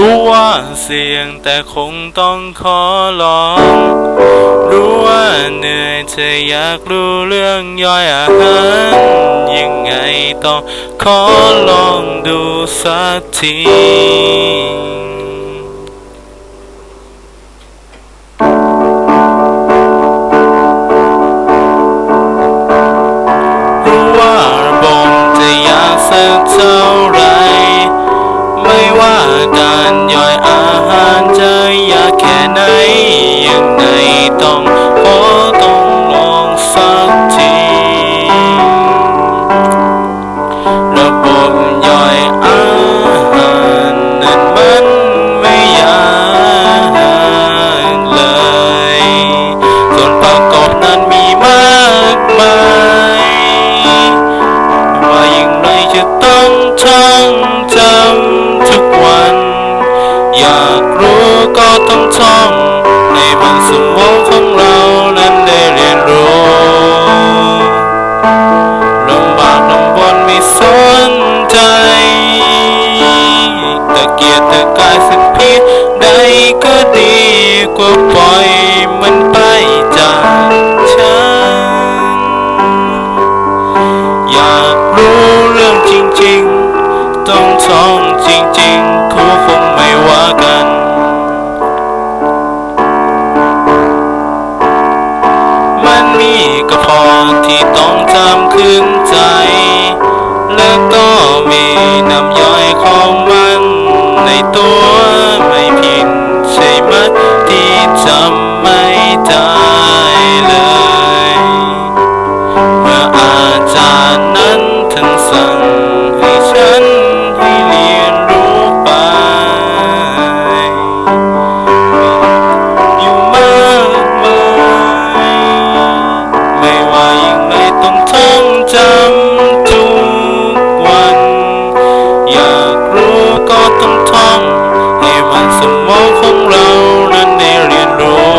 รู้ว่าเสี่ยงแต่คงต้องขอลอง รู้ว่าเหนื่อยเธอยากรู้เรื่องย่อยอาหารยังไงต้องขอลองดูสักทีรู้ว่าระบมจะอยากสักเท่า ต้องท่องจำทุกวัน อยากรู้ก็ต้องท่องให้มันสมองของเรานั้นได้เรียนรู้ลำบากลำบนไม่สนใจตะเกียกตะกายสักเพียงใดก็ดีกว่า จำไม่ได้เลย เมื่ออาจารย์นั้นท่านสั่งให้ฉันให้เรียนรู้ไป อยู่มากมายไม่ว่าอย่างไรต้องท่องจำทุกวัน อยากรู้ก็ต้องท่องให้มันสมองของเรา no.